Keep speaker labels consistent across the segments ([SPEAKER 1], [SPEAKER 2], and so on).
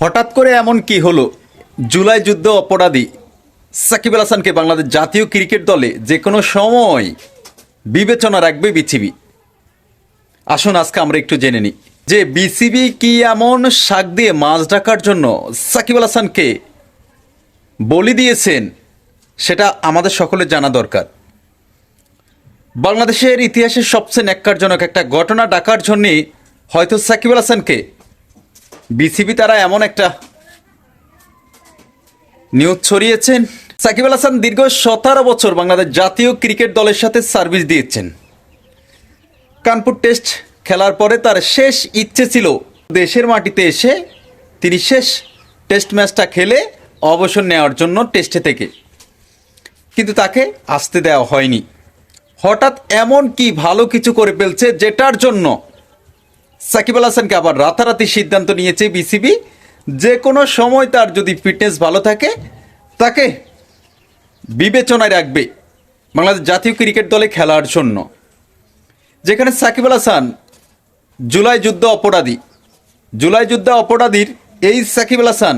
[SPEAKER 1] হঠাৎ করে এমন কি হলো? জুলাই যুদ্ধ অপরাধী সাকিব আল হাসানকে বাংলাদেশ জাতীয় ক্রিকেট দলে যে কোনো সময় বিবেচনা রাখবে বিসিবি। আসুন, আজকে আমরা একটু জেনে নিই যে বিসিবি কি এমন শাক দিয়ে মাছ ডাকার জন্য সাকিব আল হাসানকে বলি দিয়েছেন, সেটা আমাদের সকলের জানা দরকার। বাংলাদেশের ইতিহাসের সবচেয়ে ন্যাক্কারজনক একটা ঘটনা ডাকার জন্যে হয়তো সাকিব আল হাসানকে বিসিবি তারা এমন একটা নিউজ ছড়িয়েছেন। সাকিব আল হাসান দীর্ঘ সতেরো বছর বাংলাদেশ জাতীয় ক্রিকেট দলের সাথে সার্ভিস দিয়েছেন। কানপুর টেস্ট খেলার পরে তার শেষ ইচ্ছে ছিল দেশের মাটিতে এসে তিনি শেষ টেস্ট ম্যাচটা খেলে অবসর নেওয়ার জন্য টেস্টে থেকে। কিন্তু তাকে আসতে দেওয়া হয়নি। হঠাৎ এমন কি ভালো কিছু করে ফেলছে যেটার জন্য সাকিব আল হাসানকে আবার রাতারাতি সিদ্ধান্ত নিয়েছে বিসিবি। যে কোনো সময় তার যদি ফিটনেস ভালো থাকে, তাকে বিবেচনায় রাখবে বাংলাদেশ জাতীয় ক্রিকেট দলে খেলার জন্য। যেখানে সাকিব আল হাসান জুলাই যুদ্ধ অপরাধী। জুলাই যুদ্ধ অপরাধীর এই সাকিব আল হাসান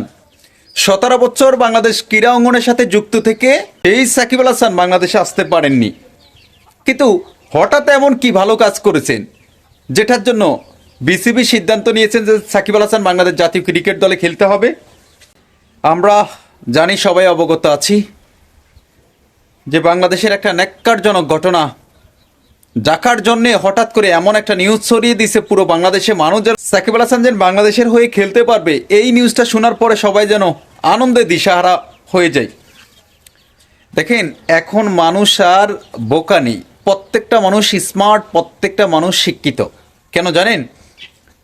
[SPEAKER 1] সতেরো বছর বাংলাদেশ ক্রীড়া অঙ্গনের সাথে যুক্ত থেকে এই সাকিব আল হাসান বাংলাদেশে আসতে পারেননি। কিন্তু হঠাৎ এমন কি ভালো কাজ করেছেন, যেটার জন্য বিসিবি সিদ্ধান্ত নিয়েছেন যে সাকিব আল হাসান বাংলাদেশ জাতীয় ক্রিকেট দলে খেলতে হবে। আমরা জানি সবাই অবগত আছি যে বাংলাদেশের একটা ন্যাক্কারজনক ঘটনা ডাকার জন্য হঠাৎ করে এমন একটা নিউজ ছড়িয়ে দিছে পুরো বাংলাদেশে। মানুষ যেন সাকিব আল হাসান যেন বাংলাদেশের হয়ে খেলতে পারবে, এই নিউজটা শোনার পরে সবাই যেন আনন্দে দিশাহারা হয়ে যায়। দেখেন, এখন মানুষ আর বোকা নেই। প্রত্যেকটা মানুষ স্মার্ট প্রত্যেকটা মানুষ শিক্ষিত। কেন জানেন?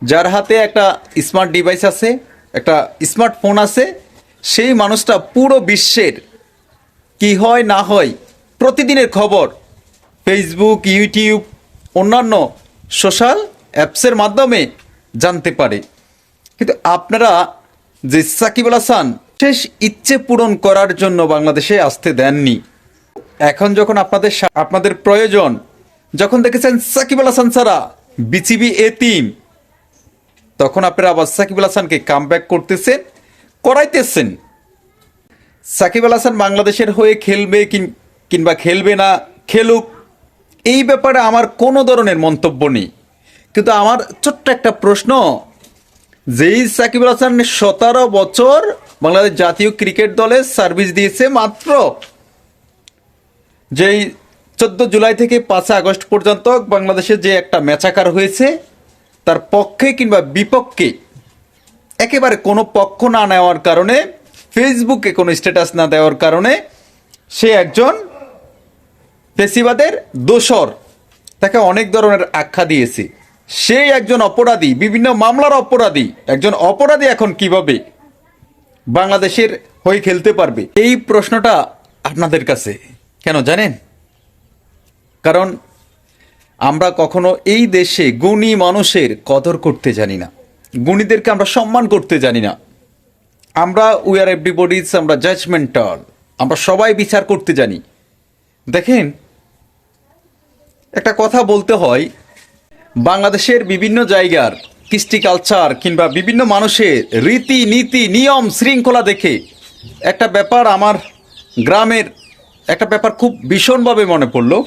[SPEAKER 1] যার হাতে একটা স্মার্ট ডিভাইস আছে, একটা স্মার্টফোন আছে, সেই মানুষটা পুরো বিশ্বের কি হয় না হয় প্রতিদিনের খবর ফেসবুক ইউটিউব অন্যান্য সোশ্যাল অ্যাপসের মাধ্যমে জানতে পারে। কিন্তু আপনারা যে সাকিব আল হাসান, শেষ ইচ্ছে পূরণ করার জন্য বাংলাদেশে আসতে দেননি। এখন যখন আপনাদের আপনাদের প্রয়োজন, যখন দেখেছেন সাকিব আল হাসান ছাড়া বিসিবি এ টিম তখন আপনারা আবার সাকিব আল হাসানকে কাম করতেছেন করাইতেছেন। সাকিব আল হাসান বাংলাদেশের হয়ে খেলবে কিংবা খেলবে না, খেলুক, এই ব্যাপারে আমার কোনো ধরনের মন্তব্য নেই। কিন্তু আমার ছোট্ট একটা প্রশ্ন, যেই সাকিব আল হাসান সতেরো বছর বাংলাদেশ জাতীয় ক্রিকেট দলে সার্ভিস দিয়েছে মাত্র, যেই চোদ্দ জুলাই থেকে পাঁচই আগস্ট পর্যন্ত বাংলাদেশে যে একটা ম্যাচাকার হয়েছে তার পক্ষে কিংবা বিপক্ষে একেবারে কোনো পক্ষ না নেওয়ার কারণে, ফেসবুকে কোনো স্ট্যাটাস না দেওয়ার কারণে সে একজন পেশিবাদের দোসর তাকে অনেক ধরনের আখ্যা দিয়েছে। সেই একজন অপরাধী, বিভিন্ন মামলার অপরাধী, একজন অপরাধী এখন কীভাবে বাংলাদেশের হয়ে খেলতে পারবে? এই প্রশ্নটা আপনাদের কাছে, কেন জানেন? কারণ আমরা কখনো এই দেশে গুণী মানুষের কদর করতে জানি না। গুণীদেরকে আমরা সম্মান করতে জানি না। আমরা উই আর এভরিবডিজ আমরা জাজমেন্টাল আমরা সবাই বিচার করতে জানি। দেখেন, একটা কথা বলতে হয়, বাংলাদেশের বিভিন্ন জায়গার কৃষ্টি কালচার কিংবা বিভিন্ন মানুষের রীতি, নীতি, নিয়ম, শৃঙ্খলা দেখে একটা ব্যাপার আমার গ্রামের, একটা ব্যাপার খুব ভীষণভাবে মনে পড়ল।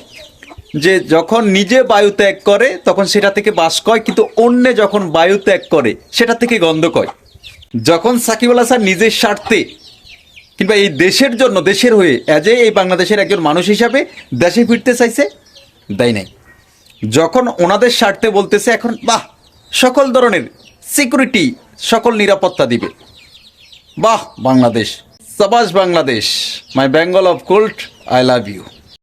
[SPEAKER 1] যে যখন নিজে বায়ু ত্যাগ করে, তখন সেটা থেকে বাস কয়, কিন্তু অন্য যখন বায়ু ত্যাগ করে, সেটা থেকে গন্ধ কয়। যখন সাকিব আল হাসান নিজের স্বার্থে কিংবা এই দেশের জন্য, দেশের হয়ে অ্যাজ এ এই বাংলাদেশের একজন মানুষ হিসাবে দেশে ফিরতে চাইছে, দেয় নাই। যখন ওনাদের স্বার্থে বলতেছে, এখন, বাহ, সকল ধরনের সিকিউরিটি সকল নিরাপত্তা দিবে। বাহ, বাংলাদেশ, সাবাস Bangladesh my Bengal of cold I love you